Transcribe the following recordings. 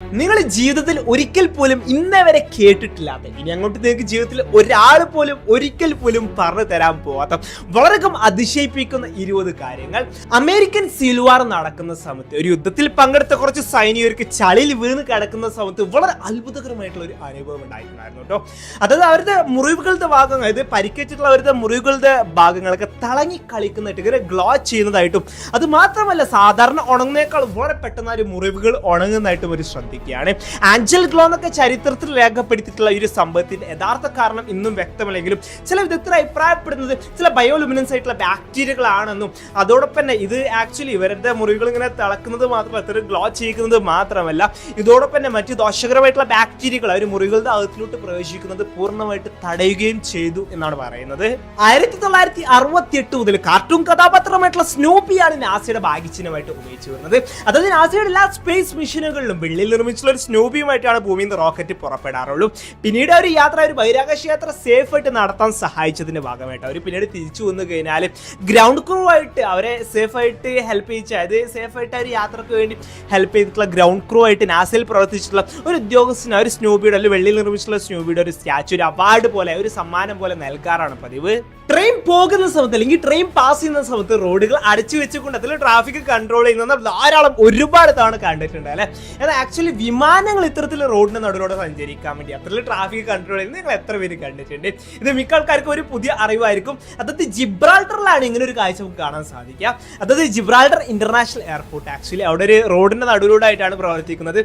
നിങ്ങൾ ജീവിതത്തിൽ ഒരിക്കൽ പോലും ഇന്നേ വരെ കേട്ടിട്ടില്ലാത്ത ഇനി അങ്ങോട്ട് നിങ്ങൾക്ക് ജീവിതത്തിൽ ഒരാൾ പോലും ഒരിക്കൽ പോലും പറഞ്ഞു തരാൻ പോവാത്ത വളരെയധികം അതിശയിപ്പിക്കുന്ന ഇരുപത് കാര്യങ്ങൾ. അമേരിക്കൻ സിൽവാർ നടക്കുന്ന സമയത്ത് ഒരു യുദ്ധത്തിൽ പങ്കെടുത്ത കുറച്ച് സൈനികർക്ക് ചളിയിൽ വീണ് കിടക്കുന്ന സമയത്ത് വളരെ അത്ഭുതകരമായിട്ടുള്ള ഒരു അനുഭവം ഉണ്ടായിട്ടുണ്ടായിരുന്നു കേട്ടോ. അതായത് അവരുടെ മുറിവുകളുടെ ഭാഗങ്ങൾ അതായത് പരിക്കേറ്റിട്ടുള്ള അവരുടെ മുറിവുകളുടെ ഭാഗങ്ങളൊക്കെ തിളങ്ങി കളിക്കുന്നതായിട്ട് ഇങ്ങനെ ഗ്ലോ ചെയ്യുന്നതായിട്ടും അത് മാത്രമല്ല സാധാരണ ഉണങ്ങുന്നേക്കാൾ വളരെ പെട്ടെന്ന് ആ ഒരു മുറിവുകൾ ഉണങ്ങുന്നതായിട്ടും ഒരു ശ്രദ്ധിക്കുകയാണ് ആഞ്ചൽ ഗ്ലോ എന്നൊക്കെ ചരിത്രത്തിൽ രേഖപ്പെടുത്തിയിട്ടുള്ള ഈ ഒരു സംഭവത്തിന്റെ യഥാർത്ഥ കാരണം ഇന്നും വ്യക്തമല്ലെങ്കിലും ചില വിദഗ്ധർ അഭിപ്രായപ്പെടുന്നത് ചില ബയോലുമിനൻസ് ആയിട്ടുള്ള ബാക്ടീരിയകളാണെന്നും അതോടൊപ്പം തന്നെ ഇത് ആക്ച്വലി ഇവരുടെ മുറികൾ ഇങ്ങനെ തിളക്കുന്നത് മാത്രമല്ല ഇത്ര ഗ്ലോ ചെയ്യുന്നത് മാത്രമല്ല ഇതോടൊപ്പം തന്നെ മറ്റ് ദോഷകരമായിട്ടുള്ള ബാക്ടീരിയകൾ അവർ മുറികളുടെ അകത്തിലോട്ട് പ്രവേശിക്കുന്നത് പൂർണമായിട്ട് തടയുകയും ചെയ്തു എന്നാണ് പറയുന്നത്. ആയിരത്തി തൊള്ളായിരത്തി അറുപത്തി എട്ട് മുതൽ കാർട്ടൂൺ കഥാപാത്രമായിട്ടുള്ള സ്നൂപ്പിയാണ് നാസയുടെ ഭാഗ്യചിഹ്നമായിട്ട് ഉപയോഗിച്ചു വരുന്നത്. അതായത് നാസയുടെ എല്ലാ സ്പേസ് മിഷനുകളിലും വെള്ളിയിൽ നിർമ്മിച്ചുള്ള ഒരു സ്നൂപ്പിയുമായിട്ടാണ് ഭൂമിയിൽ നിന്ന് റോക്കറ്റ് പുറപ്പെടാറുള്ളൂ. പിന്നീട് ഒരു യാത്ര ഒരു ബഹിരാകാശ യാത്ര സേഫ് ആയിട്ട് നടത്താൻ സഹായിച്ചതിന്റെ ഭാഗമായിട്ട് അവർ പിന്നീട് തിരിച്ചു വന്നു കഴിഞ്ഞാൽ ഗ്രൗണ്ട് ക്രൂ ആയിട്ട് അവരെ സേഫ് ആയിട്ട് ഹെൽപ്പ് ചെയ്യിച്ച അതായത് സേഫ് ആയിട്ട് ഒരു യാത്രയ്ക്ക് വേണ്ടി ഹെൽപ്പ് ചെയ്തിട്ടുള്ള ഗ്രൗണ്ട് ക്രൂ ആയിട്ട് നാസയിൽ പ്രവർത്തിച്ചിട്ടുള്ള ഒരു ഉദ്യോഗസ്ഥന് ഒരു സ്നൂബിയുടെ അല്ലെങ്കിൽ വെള്ളിയിൽ നിർമ്മിച്ചിട്ടുള്ള സ്നൂബിയുടെ ഒരു സ്റ്റാച്ചു ഒരു അവാർഡ് പോലെ ഒരു സമ്മാനം പോലെ നൽകാറാണ് പതിവ്. ട്രെയിൻ പോകുന്ന സമയത്ത് അല്ലെങ്കിൽ ട്രെയിൻ പാസ് ചെയ്യുന്ന സമയത്ത് റോഡുകൾ അടച്ചു വെച്ചുകൊണ്ട് അതിൽ ട്രാഫിക് കൺട്രോൾ ചെയ്യുന്ന ധാരാളം ഒരുപാട് തവണ കണ്ടിട്ടുണ്ട് അല്ലെ? എന്നാൽ ആക്ച്വലി വിമാനങ്ങൾ ഇത്തരത്തിൽ റോഡിന്റെ നടുവിലൂടെ സഞ്ചരിക്കാൻ വേണ്ടി അത്രയിൽ ട്രാഫിക് കൺട്രോൾ ചെയ്യുന്നത് നിങ്ങൾ എത്ര പേര് കണ്ടിട്ടുണ്ട്. ഇത് മിക്ക ആൾക്കാർക്കും ഒരു പുതിയ അറിവായിരിക്കും. അതായത് ജിബ്രാൾട്ടറിലാണ് ഇങ്ങനെ ഒരു കാഴ്ച നമുക്ക് കാണാൻ സാധിക്കുക. അതായത് ജിബ്രാൾട്ടർ ഇന്റർനാഷണൽ എയർപോർട്ട്. ആക്ച്വലി അവിടെ ഒരു റോഡിന്റെ നടുവിലൂടെ ആയിട്ടാണ് പ്രവർത്തിക്കുന്നത്.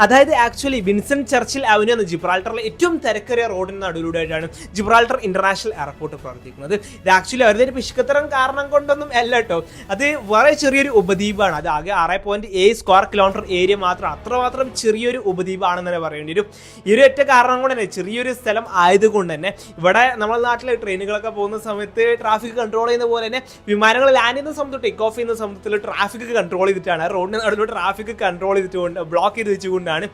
അതായത് ആക്ച്വലി വിൻസെന്റ് ചർച്ചിൽ അവന്യൂ എന്ന ജിബ്രാൾട്ടറിലെ ഏറ്റവും തിരക്കേറിയ റോഡിന്റെ നടുവിലൂടെ ആയിട്ടാണ് ജിബ്രാൾട്ടർ ഇന്റർനാഷണൽ എയർപോർട്ട് പ്രവർത്തിക്കുന്നത്. ഇത് ആക്ച്വലി അവരുടെ ഒരു പിശുക്കത്തരം കാരണം കൊണ്ടൊന്നും അല്ല കേട്ടോ. അത് വളരെ ചെറിയൊരു ഉപദ്വീപാണ്. അത് ആകെ ആറ് പോയിന്റ് ഏഴ് സ്ക്വയർ കിലോമീറ്റർ ഏരിയ മാത്രം. അത്രമാത്രം ചെറിയൊരു ഉപദ്വീപാണെന്ന് തന്നെ പറയേണ്ടി വരും. ഈ ഒരു ഒറ്റ കാരണം കൊണ്ട് തന്നെ ചെറിയൊരു സ്ഥലം ആയതുകൊണ്ട് തന്നെ ഇവിടെ നമ്മുടെ നാട്ടിലെ ട്രെയിനുകളൊക്കെ പോകുന്ന സമയത്ത് ട്രാഫിക് കൺട്രോൾ ചെയ്യുന്ന പോലെ തന്നെ വിമാനങ്ങൾ ലാൻഡ് ചെയ്യുന്ന സമയത്ത് ടേക്ക് ഓഫ് ചെയ്യുന്ന സമയത്തിൽ ട്രാഫിക് കൺട്രോൾ ചെയ്തിട്ടാണ്. റോഡിന് നടുവിൽ ട്രാഫിക് കൺട്രോൾ ചെയ്തിട്ടുകൊണ്ട് ബ്ലോക്ക് ചെയ്ത് വെച്ചുകൊണ്ടാണ്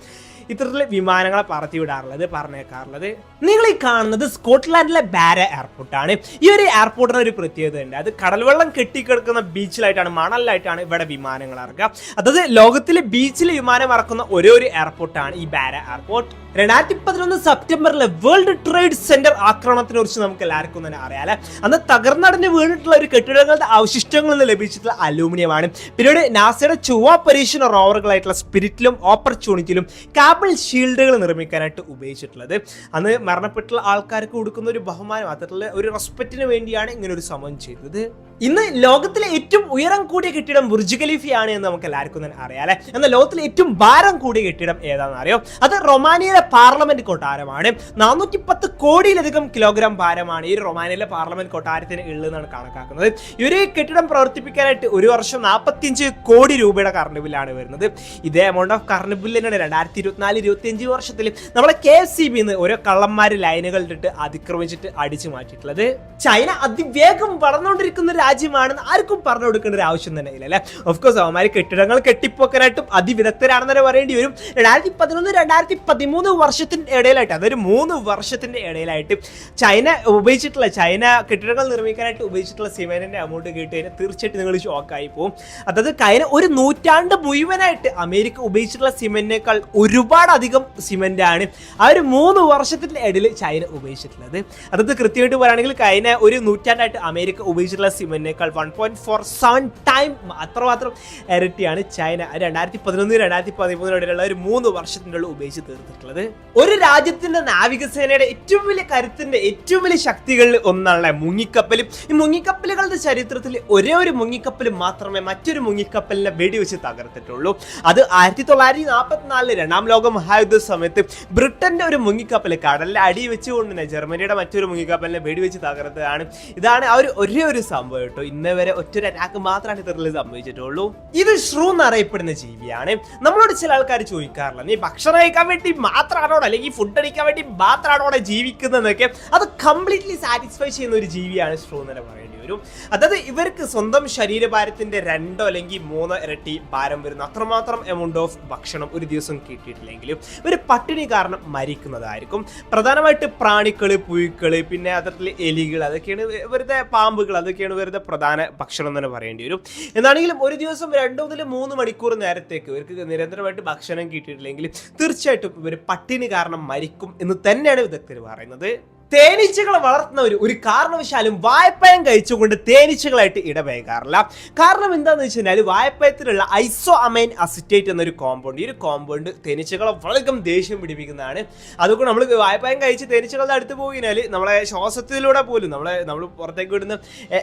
ഇത്തരത്തിലെ വിമാനങ്ങളെ പറത്തി വിടാറുള്ളത് പറഞ്ഞേക്കാറുള്ളത്. നിങ്ങൾ ഈ കാണുന്നത് സ്കോട്ട്ലാൻഡിലെ ബാര എയർപോർട്ടാണ്. ഈ ഒരു എയർപോർട്ടിന് ഒരു പ്രത്യേകത ഉണ്ട് അത് കടൽവെള്ളം കെട്ടിക്കിടക്കുന്ന ബീച്ചിലായിട്ടാണ് മണലിലായിട്ടാണ് ഇവിടെ വിമാനങ്ങൾ ഇറക്കുക അതായത് ലോകത്തിലെ ബീച്ചിൽ വിമാനം ഇറക്കുന്ന ഒരേ ഒരു എയർപോർട്ടാണ് ഈ ബാര എയർപോർട്ട്. രണ്ടായിരത്തി പതിനൊന്ന് സെപ്റ്റംബറിലെ വേൾഡ് ട്രേഡ് സെന്റർ ആക്രമണത്തിനെ കുറിച്ച് നമുക്ക് എല്ലാവർക്കും തന്നെ അറിയാലേ അന്ന് തകർന്നടഞ്ഞ് വീണിട്ടുള്ള ഒരു കെട്ടിടങ്ങളുടെ അവശിഷ്ടങ്ങളിൽ നിന്ന് ലഭിച്ചിട്ടുള്ള അലൂമിനിയമാണ്. പിന്നീട് നാസയുടെ ചൊവ്വ പരീക്ഷണ റോവറുകളായിട്ടുള്ള സ്പിരിറ്റിലും ഓപ്പർച്യൂണിറ്റിയിലും കാബിൾ ഷീൽഡുകൾ നിർമ്മിക്കാനായിട്ട് ഉപയോഗിച്ചിട്ടുള്ളത്. അന്ന് മരണപ്പെട്ടുള്ള ആൾക്കാർക്ക് കൊടുക്കുന്ന ഒരു ബഹുമാനം അത്തരത്തിലുള്ള ഒരു റെസ്പെക്റ്റിന് വേണ്ടിയാണ് ഇങ്ങനെ ഒരു സമയം ചെയ്തത്. ഇന്ന് ലോകത്തിലെ ഏറ്റവും ഉയരം കൂടിയ കെട്ടിടം ബുർജ് ഖലീഫയാണ് എന്ന് നമുക്ക് എല്ലാവർക്കും തന്നെ അറിയാം അല്ലെ? എന്നാൽ ലോകത്തിലെ ഏറ്റവും ഭാരം കൂടിയ കെട്ടിടം ഏതാണെന്ന് അറിയോ? അത് റൊമാനിയയിലെ പാർലമെന്റ് കൊട്ടാരമാണ്. നാനൂറ്റി പത്ത് കോടിയിലധികം കിലോഗ്രാം ഭാരമാണ് ഈ റൊമാനിയയിലെ പാർലമെന്റ് കൊട്ടാരത്തിന് ഉള്ളതെന്നാണ് കണക്കാക്കുന്നത്. ഈ ഒരു കെട്ടിടം പ്രവർത്തിപ്പിക്കാനായിട്ട് ഒരു വർഷം നാൽപ്പത്തിയഞ്ച് കോടി രൂപയുടെ കറണ്ട് ബില്ലാണ് വരുന്നത്. ഇതേ എമൗണ്ട് ഓഫ് കറണ്ട് ബില്ല് തന്നെയാണ് രണ്ടായിരത്തി ഇരുപത്തിനാല് ഇരുപത്തി അഞ്ച് വർഷത്തിൽ നമ്മളെ കെ എസ് സി ബിന്ന് ഓരോ കള്ളന്മാർ ലൈനുകൾ അതിക്രമിച്ചിട്ട് അടിച്ചു മാറ്റിയിട്ടുള്ളത്. ചൈന അതിവേഗം വളർന്നുകൊണ്ടിരിക്കുന്ന ഒരു രാജ്യമാണെന്ന് ആർക്കും പറഞ്ഞു കൊടുക്കേണ്ട ഒരു ആവശ്യം തന്നെ ഇല്ല അല്ലെ? ഓഫ്കോഴ്സ് അവന്മാർ കെട്ടിടങ്ങൾ കെട്ടിപ്പോക്കാനായിട്ടും അതിവിദഗ്ധരാണെന്ന് തന്നെ പറയേണ്ടി വരും. രണ്ടായിരത്തി പതിനൊന്ന് രണ്ടായിരത്തി പതിമൂന്ന് വർഷത്തിന്റെ ഇടയിലായിട്ട് അതൊരു മൂന്ന് വർഷത്തിന്റെ ഇടയിലായിട്ട് ചൈന ഉപയോഗിച്ചിട്ടുള്ള ചൈന കെട്ടിടങ്ങൾ നിർമ്മിക്കാനായിട്ട് ഉപയോഗിച്ചിട്ടുള്ള സിമെന്റിന്റെ എമൗണ്ട് കേട്ട് കഴിഞ്ഞാൽ തീർച്ചയായിട്ടും നിങ്ങൾ ഷോക്കായി പോകും. അതായത് കഴിഞ്ഞ ഒരു നൂറ്റാണ്ട് മുഴുവനായിട്ട് അമേരിക്ക ഉപയോഗിച്ചിട്ടുള്ള സിമെന്റിനേക്കാൾ ഒരുപാട് അധികം സിമെന്റ് ആണ് ആ ഒരു മൂന്ന് വർഷത്തിന്റെ ഇടയിൽ ചൈന ഉപയോഗിച്ചിട്ടുള്ളത്. അതായത് കൃത്യമായിട്ട് പറയുകയാണെങ്കിൽ കഴിഞ്ഞ ഒരു നൂറ്റാണ്ടായിട്ട് അമേരിക്ക ഉപയോഗിച്ചിട്ടുള്ള സിമെന്റിനേക്കാൾ one point four seven time അത്രമാത്രം ഇരട്ടിയാണ് ചൈന. രണ്ടായിരത്തി പതിനൊന്ന് രണ്ടായിരത്തി പതിമൂന്നിന് ഇടയിലുള്ള ഒരു മൂന്ന് വർഷത്തിനുള്ളിൽ ഉപയോഗിച്ച് തീർത്തിട്ടുള്ളത്. ഒരു രാജ്യത്തിന്റെ നാവികസേനയുടെ ഏറ്റവും വലിയ കരുത്തിന്റെ ഏറ്റവും വലിയ ശക്തികളിൽ ഒന്നാണ് മുങ്ങിക്കപ്പലും. ഈ മുങ്ങിക്കപ്പലുകളുടെ ചരിത്രത്തിൽ ഒരേ ഒരു മുങ്ങിക്കപ്പൽ മാത്രമേ മറ്റൊരു മുങ്ങിക്കപ്പലിനെ വെടിവെച്ച് തകർത്തിട്ടുള്ളൂ. അത് ആയിരത്തി തൊള്ളായിരത്തി നാൽപ്പത്തിനാലിൽ രണ്ടാം ലോക മഹായുദ്ധ സമയത്ത് ബ്രിട്ടന്റെ ഒരു മുങ്ങിക്കപ്പൽ കടലിൽ അടി വെച്ചുകൊണ്ട് തന്നെ ജർമ്മനിയുടെ മറ്റൊരു മുങ്ങിക്കപ്പലിനെ വെടിവെച്ച് തകർത്തതാണ്. ഇതാണ് ആ ഒരു ഒരേ ഒരു സംഭവം. കേട്ടോ. ഇന്നേ വരെ ഒറ്റൊരു അറ്റാക്ക് മാത്രമാണ് ഇത്തരത്തിൽ സംഭവിച്ചിട്ടുള്ളൂ. ഇത് ഷ്രൂ എന്നറിയപ്പെടുന്ന ജീവിയാണ്. നമ്മളോട് ചില ആൾക്കാർ ചോദിക്കാറില്ല നീ ഭക്ഷണം കഴിക്കാൻ വേണ്ടി മാത്രമാണോ അല്ലെങ്കിൽ ഫുഡ് അടിക്കാൻ വേണ്ടി മാത്രമാണോ ജീവിക്കുന്നതെന്നൊക്കെ? അത് കംപ്ലീറ്റ്ലി സാറ്റിസ്ഫൈ ചെയ്യുന്ന ഒരു ജീവിയാണ് ഷ്രൂ എന്ന് പറയേണ്ടി വരും. അതായത് ഇവർക്ക് സ്വന്തം ശരീരഭാരത്തിന്റെ രണ്ടോ അല്ലെങ്കിൽ മൂന്നോ ഇരട്ടി ഭാരം വരുന്ന അത്രമാത്രം എമൗണ്ട് ഓഫ് ഭക്ഷണം ഒരു ദിവസം കിട്ടിയിട്ടില്ലെങ്കിലും ഇവർ പട്ടിണി കാരണം മരിക്കുന്നതായിരിക്കും. പ്രധാനമായിട്ട് പ്രാണികൾ പുഴുക്കൾ പിന്നെ അതിൽ എലികൾ അതൊക്കെയാണ് വെറുതെ പാമ്പുകൾ അതൊക്കെയാണ് വെറുതെ പ്രധാന ഭക്ഷണം തന്നെ പറയേണ്ടി വരും. എന്നാണെങ്കിലും ഒരു ദിവസം രണ്ട് മുതൽ മൂന്ന് മണിക്കൂർ നേരത്തേക്ക് ഇവർക്ക് നിരന്തരമായിട്ട് ഭക്ഷണം കിട്ടിയിട്ടില്ലെങ്കിൽ തീർച്ചയായിട്ടും ഇവർ പട്ടിണി കാരണം മരിക്കും എന്ന് തന്നെയാണ് വിദഗ്ധർ പറയുന്നത്. തേനീച്ചകളെ വളർത്തുന്നവർ ഒരു കാരണവശാലും വായ്പയം കഴിച്ചുകൊണ്ട് തേനീച്ചകളായിട്ട് ഇടപഴകാറില്ല. കാരണം എന്താണെന്ന് വെച്ച് കഴിഞ്ഞാൽ വായ്പയത്തിലുള്ള ഐസോ അമൈൻ അസിറ്റേറ്റ് എന്നൊരു കോമ്പൗണ്ട് ഈ ഒരു കോമ്പൗണ്ട് തേനീച്ചകളെ വളരെയധികം ദേഷ്യം പിടിപ്പിക്കുന്നതാണ്. അതുകൊണ്ട് നമ്മൾ വായ്പയം കഴിച്ച് തേനീച്ചകളുടെ അടുത്ത് പോയി കഴിഞ്ഞാൽ നമ്മളെ ശ്വാസത്തിലൂടെ പോലും നമ്മളെ നമ്മൾ പുറത്തേക്ക് വിടുന്ന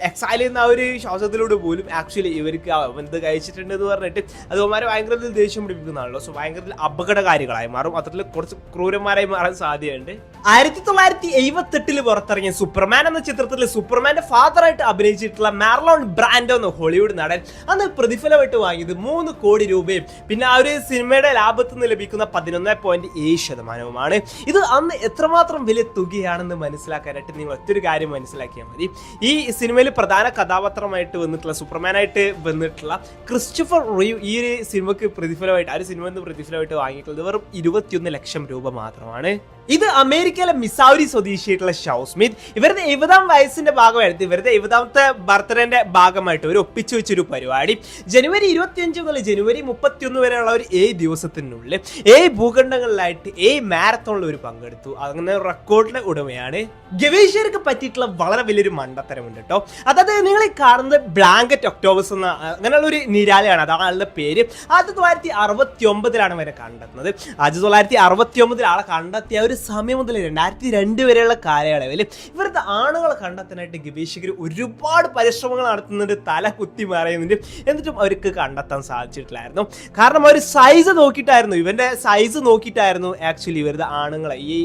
എക്സൈൽ ചെയ്യുന്ന ആ ഒരു ശ്വാസത്തിലൂടെ പോലും ആക്ച്വലി ഇവർക്ക് എന്ത് കഴിച്ചിട്ടുണ്ട് എന്ന് പറഞ്ഞിട്ട് അത് അവന്മാരെ ഭയങ്കരത്തിൽ ദേഷ്യം പിടിപ്പിക്കുന്നതാണല്ലോ. സോ ഭയങ്കരത്തിൽ അപകടകാരികളായി മാറും. അത്തരത്തിൽ കുറച്ച് ക്രൂരന്മാരായി മാറാൻ സാധ്യതയുണ്ട്. ആയിരത്തി തൊള്ളായിരത്തി എഴുപത്തെട്ടിൽ പുറത്തിറങ്ങിയ സൂപ്പർമാൻ എന്ന ചിത്രത്തിൽ സൂപ്പർമാന്റെ ഫാദറായിട്ട് അഭിനയിച്ചിട്ടുള്ള മാർലോൺ ബ്രാൻഡോ എന്ന ഹോളിവുഡ് നടൻ. അന്ന് പ്രതിഫലമായിട്ട് വാങ്ങിയത് മൂന്ന് കോടി രൂപയും. പിന്നെ ആ ഒരു സിനിമയുടെ ലാഭത്തിൽ നിന്ന് ലഭിക്കുന്ന പതിനൊന്ന് പോയിന്റ് ഏഴ് ശതമാനവുമാണ്. ഇത് അന്ന് എത്രമാത്രം വലിയ തുകയാണെന്ന് മനസ്സിലാക്കാനായിട്ട് നിങ്ങൾ ഒറ്റൊരു കാര്യം മനസ്സിലാക്കിയാൽ മതി. ഈ സിനിമയിൽ പ്രധാന കഥാപാത്രമായിട്ട് വന്നിട്ടുള്ള സൂപ്പർമാനായിട്ട് വന്നിട്ടുള്ള ക്രിസ്റ്റഫർ റീവ് ഈ ഒരു സിനിമക്ക് പ്രതിഫലമായിട്ട് ആ ഒരു സിനിമ പ്രതിഫലമായിട്ട് വാങ്ങിയിട്ടുള്ളത് വെറും ഇരുപത്തിയൊന്ന് ലക്ഷം രൂപ മാത്രമാണ്. ഇത് അമേരിക്കയിലെ മിസൗരി സ്വദേശിയായിട്ടുള്ള ഷൗ സ്മിത്ത്. ഇവരുടെ എഴുപതാം വയസ്സിന്റെ ഭാഗമായിട്ട് ഇവരുടെ എഴുപതാമത്തെ ബർത്ത്ഡേന്റെ ഭാഗമായിട്ട് ഒരു ഒപ്പിച്ചു വെച്ചൊരു പരിപാടി. ജനുവരി ഇരുപത്തിയഞ്ച് മുതൽ ജനുവരി മുപ്പത്തിയൊന്ന് വരെയുള്ള ഒരു ഏഴ് ദിവസത്തിനുള്ളിൽ ഏഴ് ഭൂഖണ്ഡങ്ങളിലായിട്ട് ഏഴ് മാരത്തോണിൽ ഒരു പങ്കെടുത്തു. അങ്ങനെ റെക്കോർഡിന്റെ ഉടമയാണ്. ഗവേഷകർക്ക് പറ്റിയിട്ടുള്ള വളരെ വലിയൊരു മണ്ടത്തരമുണ്ട് കേട്ടോ. അതായത് നിങ്ങൾ കാണുന്നത് ബ്ലാങ്കറ്റ് ഒക്ടോബസ് എന്ന അങ്ങനെയുള്ള ഒരു നിരാലയാണ്. അതാണ് ആളുടെ പേര്. ആയിരത്തി തൊള്ളായിരത്തി അറുപത്തി ഒമ്പതിലാണ് വരെ കണ്ടെത്തുന്നത്. ആയിരത്തി തൊള്ളായിരത്തി അറുപത്തി ഒമ്പതിൽ ആളെ കണ്ടെത്തിയ സമയം മുതൽ രണ്ടായിരത്തി രണ്ട് വരെയുള്ള കാലയളവിൽ ഇവരുടെ ആണുങ്ങളെ കണ്ടെത്താനായിട്ട് ഗവേഷകർ ഒരുപാട് പരിശ്രമങ്ങൾ നടത്തുന്നുണ്ട് തല കുത്തി മറയുന്നുണ്ട് എന്നിട്ടും അവർക്ക് കണ്ടെത്താൻ സാധിച്ചിട്ടില്ലായിരുന്നു. കാരണം അവർ സൈസ് നോക്കിയിട്ടായിരുന്നു ഇവന്റെ സൈസ് നോക്കിയിട്ടായിരുന്നു ആക്ച്വലി ഇവരുടെ ആണുങ്ങളെ ഈ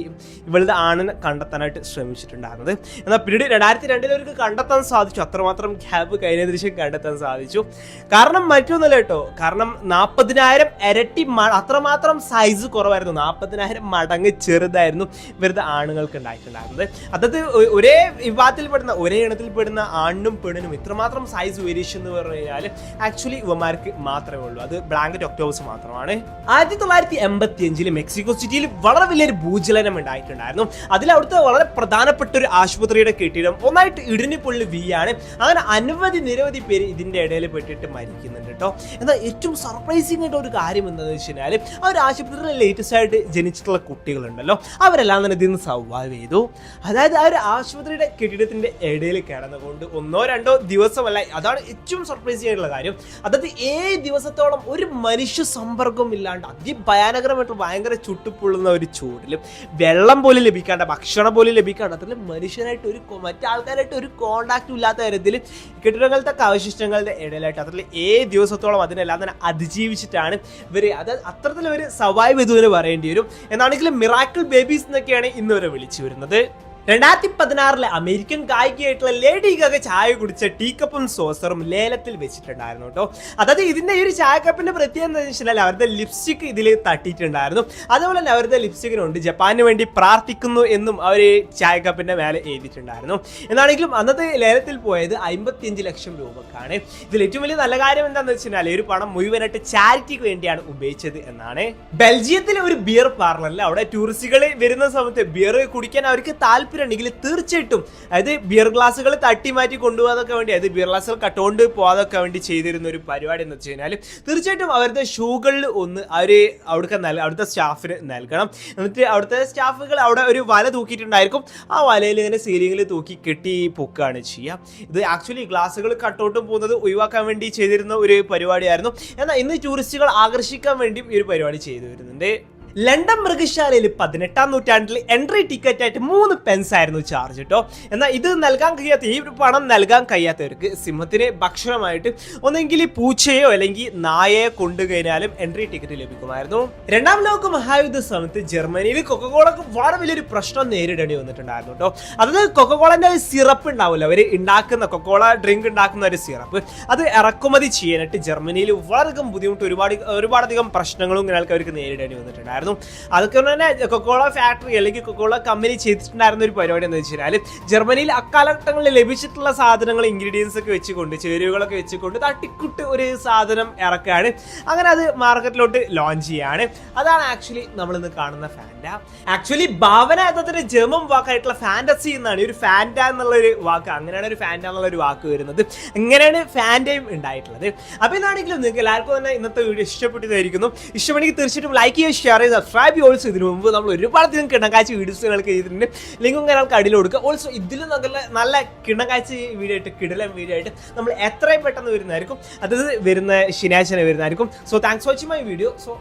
ഇവളുടെ ആണിനെ കണ്ടെത്താനായിട്ട് ശ്രമിച്ചിട്ടുണ്ടായിരുന്നത്. എന്നാൽ പിന്നീട് രണ്ടായിരത്തി രണ്ടിൽ അവർക്ക് കണ്ടെത്താൻ സാധിച്ചു. അത്രമാത്രം ഗ്യാപ്പ് കഴിഞ്ഞ ദൃശ്യം കണ്ടെത്താൻ സാധിച്ചു. കാരണം മറ്റൊന്നുമല്ല കേട്ടോ കാരണം നാൽപ്പതിനായിരം ഇരട്ടി അത്രമാത്രം സൈസ് കുറവായിരുന്നു. നാൽപ്പതിനായിരം മടങ്ങ് ചെറുതായിരുന്നു ഇവരുടെ ആണുങ്ങൾക്ക് ഉണ്ടായിട്ടുണ്ടായിരുന്നത്. അതായത് ഒരേ വിഭാഗത്തിൽപ്പെടുന്ന ഒരേ ഇണത്തിൽ ഇനത്തിൽപ്പെടുന്ന ആണിനും പെണ്ണിനും ഇത്രമാത്രം സൈസ് വേരിയേഷൻ എന്ന് പറഞ്ഞു കഴിഞ്ഞാൽ ആക്ച്വലി ഇവമാർക്ക് മാത്രമേ ഉള്ളൂ. അത് ബ്ലാങ്കറ്റ് ഒക്ടോബസ് മാത്രമാണ്. ആയിരത്തി തൊള്ളായിരത്തി എൺപത്തി അഞ്ചിൽ മെക്സിക്കോ സിറ്റിയിൽ വളരെ വലിയൊരു ഭൂചലനം ഉണ്ടായിട്ടുണ്ടായിരുന്നു. അതിൽ അവിടുത്തെ വളരെ പ്രധാനപ്പെട്ട ഒരു ആശുപത്രിയുടെ കെട്ടിടം ഒന്നായിട്ട് ഇടിഞ്ഞു പൊള്ളി വീയാണ് അങ്ങനെ അനവധി നിരവധി പേര് ഇതിന്റെ ഇടയിൽ പെട്ടിട്ട് മരിക്കുന്നുണ്ട് കേട്ടോ എന്നാൽ ഏറ്റവും സർപ്രൈസിംഗ് ആയിട്ട് ഒരു കാര്യം എന്താണെന്ന് വെച്ച് കഴിഞ്ഞാൽ ആ ഒരു ആശുപത്രിയിൽ ലേറ്റസ്റ്റ് ആയിട്ട് ജനിച്ചിട്ടുള്ള കുട്ടികളുണ്ടല്ലോ. അവരെല്ലാം തന്നെ ഇതിൽ സർവൈവ് ചെയ്തു. അതായത് ആ ഒരു ആശുപത്രിയുടെ കെട്ടിടത്തിന്റെ ഇടയിൽ കിടന്നുകൊണ്ട് ഒന്നോ രണ്ടോ ദിവസമല്ല അതാണ് ഏറ്റവും സർപ്രൈസ് ചെയ്യാനുള്ള കാര്യം. അതായത് ഏഴ് ദിവസത്തോളം ഒരു മനുഷ്യ സമ്പർക്കവും ഇല്ലാണ്ട് അതിഭയാനകരമായിട്ട് ഭയങ്കര ചുട്ടുപൊള്ളുന്ന ഒരു ചൂടിലും വെള്ളം പോലും ലഭിക്കാണ്ട് ഭക്ഷണം പോലും ലഭിക്കാണ്ട് അതിൽ മനുഷ്യനായിട്ട് ഒരു മറ്റാൾക്കാരായിട്ട് ഒരു കോണ്ടാക്റ്റും ഇല്ലാത്ത തരത്തിൽ കെട്ടിടങ്ങളുടെ അവശിഷ്ടങ്ങളുടെ ഇടയിലായിട്ട് അതിൽ ഏഴ് ദിവസത്തോളം അതിനെല്ലാം തന്നെ അതിജീവിച്ചിട്ടാണ് ഇവർ അത് അത്തരത്തിൽ ഒരു സർവൈവ് ചെയ്തു എന്ന് പറയേണ്ടി വരും. എന്നാണെങ്കിലും മിറാക്കിൾ ബേബീസ് എന്നൊക്കെയാണ് ഇന്നുവരെ വിളിച്ചു വരുന്നത്. രണ്ടായിരത്തി പതിനാറിലെ അമേരിക്കൻ ഗായികയായിട്ടുള്ള ലേഡി ഗഗ ചായ കുടിച്ച ടീ കപ്പും സോസറും ലേലത്തിൽ വെച്ചിട്ടുണ്ടായിരുന്നു കേട്ടോ. അതായത് ഇതിന്റെ ഈ ഒരു ചായ കപ്പിന്റെ പ്രത്യേകത എന്താ വെച്ചാൽ അവരുടെ ലിപ്സ്റ്റിക് ഇതിൽ തട്ടിയിട്ടുണ്ടായിരുന്നു. അതുപോലെ തന്നെ അവരുടെ ലിപ്സ്റ്റിക്കിനുണ്ട് ജപ്പാന് വേണ്ടി പ്രാർത്ഥിക്കുന്നു എന്നും അവർ ചായ കപ്പിന്റെ മേലെ എഴുതിയിട്ടുണ്ടായിരുന്നു. എന്നാണെങ്കിലും അന്നത്തെ ലേലത്തിൽ പോയത് അമ്പത്തിയഞ്ച് ലക്ഷം രൂപക്കാണ്. ഇതിൽ ഏറ്റവും വലിയ നല്ല കാര്യം എന്താണെന്ന് ഈ ഒരു പണം മുഴുവനായിട്ട് ചാരിറ്റിക്ക് വേണ്ടിയാണ് ഉപയോഗിച്ചത് എന്നാണ്. ബെൽജിയത്തിലെ ഒരു ബിയർ പാർലറിൽ അവിടെ ടൂറിസ്റ്റുകൾ വരുന്ന സമയത്ത് ബിയർ കുടിക്കാൻ അവർക്ക് താല്പര്യം ഉണ്ടെങ്കിൽ തീർച്ചയായിട്ടും. അതായത് ബിയർ ഗ്ലാസ്സുകൾ തട്ടി മാറ്റി കൊണ്ടുപോകാതൊക്കെ വേണ്ടി അതായത് ബിയർ ഗ്ലാസ്സുകൾ കട്ടുകൊണ്ട് പോകാതൊക്കെ വേണ്ടി ചെയ്തിരുന്ന ഒരു പരിപാടി എന്ന് വെച്ച് കഴിഞ്ഞാൽ തീർച്ചയായിട്ടും അവരുടെ ഷൂകളിൽ ഒന്ന് അവർ അവിടുത്തെ നൽ അവിടുത്തെ സ്റ്റാഫിന് നൽകണം. എന്നിട്ട് അവിടുത്തെ സ്റ്റാഫുകൾ അവിടെ ഒരു വല തൂക്കിയിട്ടുണ്ടായിരിക്കും. ആ വലയിൽ ഇങ്ങനെ സീലിങ്ങിൽ തൂക്കി കെട്ടി പൊക്കുകയാണ് ചെയ്യുക ഇത് ആക്ച്വലി ഗ്ലാസ്സുകൾ കട്ടൗട്ടും പോകുന്നത് ഒഴിവാക്കാൻ വേണ്ടി ചെയ്തിരുന്ന ഒരു പരിപാടിയായിരുന്നു. എന്നാൽ ഇന്ന് ടൂറിസ്റ്റുകൾ ആകർഷിക്കാൻ വേണ്ടിയും ഈ ഒരു പരിപാടി ചെയ്തു വരുന്നുണ്ട്. ലണ്ടൻ മൃഗശാലയിൽ പതിനെട്ടാം നൂറ്റാണ്ടിൽ എൻട്രി ടിക്കറ്റ് ആയിട്ട് മൂന്ന് പെൻസ് ആയിരുന്നു ചാർജ് കേട്ടോ എന്നാൽ ഇത് നൽകാൻ കഴിയാത്ത ഈ ഒരു പണം നൽകാൻ കഴിയാത്തവർക്ക് സിംഹത്തിന് ഭക്ഷണമായിട്ട് ഒന്നെങ്കിൽ പൂച്ചയോ അല്ലെങ്കിൽ നായയോ കൊണ്ടുകഴിഞ്ഞാലും എൻട്രി ടിക്കറ്റ് ലഭിക്കുമായിരുന്നു. രണ്ടാം ലോക മഹായുദ്ധ സമയത്ത് ജർമ്മനിയിൽ കൊക്കകോളക്ക് വളരെ വലിയൊരു പ്രശ്നം നേരിടേണ്ടി വന്നിട്ടുണ്ടായിരുന്നു കേട്ടോ അതായത് കൊക്കകോളന്റെ ഒരു സിറപ്പ് ഉണ്ടാവില്ല. അവർ ഉണ്ടാക്കുന്ന കൊക്കോള ഡ്രിങ്ക് ഉണ്ടാക്കുന്ന ഒരു സിറപ്പ്. അത് ഇറക്കുമതി ചെയ്യാനായിട്ട് ജർമ്മനിയിൽ വളരെയധികം ബുദ്ധിമുട്ട് ഒരുപാട് ഒരുപാടധികം പ്രശ്നങ്ങളും ഇങ്ങനെ അവർക്ക് നേരിടേണ്ടി വന്നിട്ടുണ്ടായിരുന്നു. ചെയ്തിട്ടുണ്ടായിരുന്നു അതൊക്കെ തന്നെ കൊക്കോള ഫാക്ടറി അല്ലെങ്കിൽ കൊക്കോള കമ്പനി ചെയ്തിട്ടുണ്ടായിരുന്ന ഒരു പരിപാടി എന്ന് വെച്ചാൽ ജർമ്മനിയിൽ അക്കാലഘട്ടങ്ങളിൽ ലഭിച്ചിട്ടുള്ള സാധനങ്ങൾ ഇൻഗ്രീഡിയൻസ് ഒക്കെ വെച്ചുകൊണ്ട് ചേരുവകളൊക്കെ വെച്ചുകൊണ്ട് തട്ടിക്കുട്ട് ഒരു സാധനം ഇറക്കുകയാണ്. അങ്ങനെ അത് മാർക്കറ്റിലോട്ട് ലോഞ്ച് ചെയ്യാണ് അതാണ് ആക്ച്വലി നമ്മൾ ഇന്ന് കാണുന്ന ഫാൻഡ ആക്ച്വലി ഭാവന എന്നതിന്റെ ജർമ്മൻ വാക്കായിട്ടുള്ള ഫാന്റസി എന്നാണ്. ഈ ഒരു ഫാൻഡ എന്നുള്ള ഒരു വാക്ക് അങ്ങനെയാണ് ഒരു ഫാൻഡ എന്നുള്ള ഒരു വാക്ക് വരുന്നത്. ഇങ്ങനെയാണ് ഫാൻഡയും ഉണ്ടായിട്ടുള്ളത്. അപ്പോൾ ഇതാണെങ്കിലും നിങ്ങൾക്ക് എല്ലാവർക്കും തന്നെ ഇന്നത്തെ വീഡിയോ ഇഷ്ടപ്പെട്ടതായിരിക്കുന്നു. ഇഷ്ടമാണെങ്കിൽ തീർച്ചയായിട്ടും ലൈക്ക് ചെയ്യുക ഷെയർ ചെയ്യുക. സബ്സ്ക്രൈബ് ഓൾസോ ഇതിനു മുമ്പ് നമ്മൾ ഒരുപാട് അധികം കിണക്കാഴ്ച വീഡിയോസുകൾക്ക് ചെയ്തിട്ടുണ്ട്. ലിങ്കും കാര്യങ്ങൾക്ക് അടിയിൽ കൊടുക്കുക. ഓൾസോ ഇതിലും നല്ല നല്ല കിണക്കാഴ്ച വീഡിയോ ആയിട്ട് കിടലൻ വീഡിയോ ആയിട്ട് നമ്മൾ എത്രയും പെട്ടെന്ന് വരുന്നതായിരിക്കും. അത് വരുന്ന ശനിയാഴ്ച വരുന്നതായിരിക്കും. So thanks watching my video so